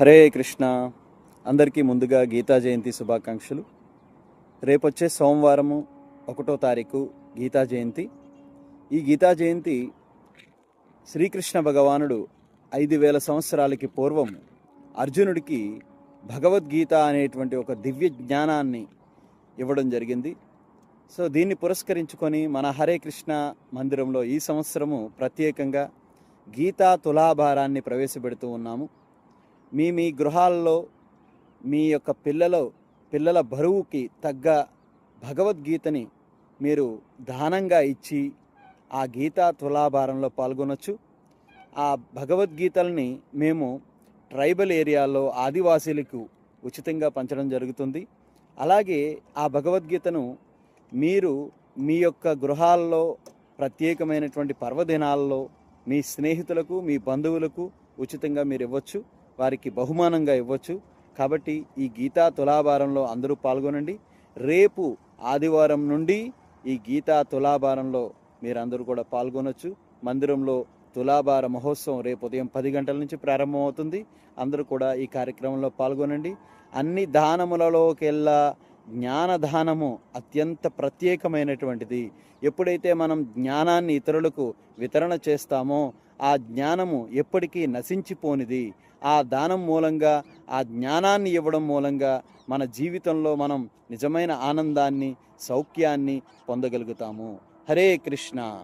హరే కృష్ణ. అందరికీ ముందుగా గీతా జయంతి శుభాకాంక్షలు. రేపొచ్చే సోమవారము ఒకటో తారీఖు గీతా జయంతి. ఈ గీతా జయంతి శ్రీకృష్ణ భగవానుడు ఐదు వేల సంవత్సరాలకి పూర్వం అర్జునుడికి భగవద్గీత అనేటువంటి ఒక దివ్య జ్ఞానాన్ని ఇవ్వడం జరిగింది. సో దీన్ని పురస్కరించుకొని మన హరే కృష్ణ మందిరంలో ఈ సంవత్సరము ప్రత్యేకంగా గీతా తులాభారాన్ని ప్రవేశపెడుతూ ఉన్నాము. మీ మీ గృహాల్లో మీ యొక్క పిల్లల పిల్లల బరువుకి తగ్గ భగవద్గీతని మీరు దానంగా ఇచ్చి ఆ గీతా తులాభారంలో పాల్గొనొచ్చు. ఆ భగవద్గీతల్ని మేము ట్రైబల్ ఏరియాలో ఆదివాసీలకు ఉచితంగా పంచడం జరుగుతుంది. అలాగే ఆ భగవద్గీతను మీరు మీ యొక్క గృహాల్లో ప్రత్యేకమైనటువంటి పర్వదినాల్లో మీ స్నేహితులకు మీ బంధువులకు ఉచితంగా మీరు ఇవ్వచ్చు. వారికి బహుమానంగా ఇవ్వచ్చు. కాబట్టి ఈ గీతా తులాభారంలో అందరూ పాల్గొనండి. రేపు ఆదివారం నుండి ఈ గీతా తులాభారంలో మీరందరూ కూడా పాల్గొనొచ్చు. మందిరంలో తులాభార మహోత్సవం రేపు ఉదయం పది గంటల నుంచి ప్రారంభమవుతుంది. అందరూ కూడా ఈ కార్యక్రమంలో పాల్గొనండి. అన్ని దానములలోకెల్లా జ్ఞానదానము అత్యంత ప్రత్యేకమైనటువంటిది. ఎప్పుడైతే మనం జ్ఞానాన్ని ఇతరులకు వితరణ చేస్తామో ఆ జ్ఞానము ఎప్పటికీ నశించిపోనిది. ఆ దానం మూలంగా ఆ జ్ఞానాన్ని ఇవ్వడం మూలంగా మన జీవితంలో మనం నిజమైన ఆనందాన్ని సౌఖ్యాన్ని పొందగలుగుతాము. హరే కృష్ణ.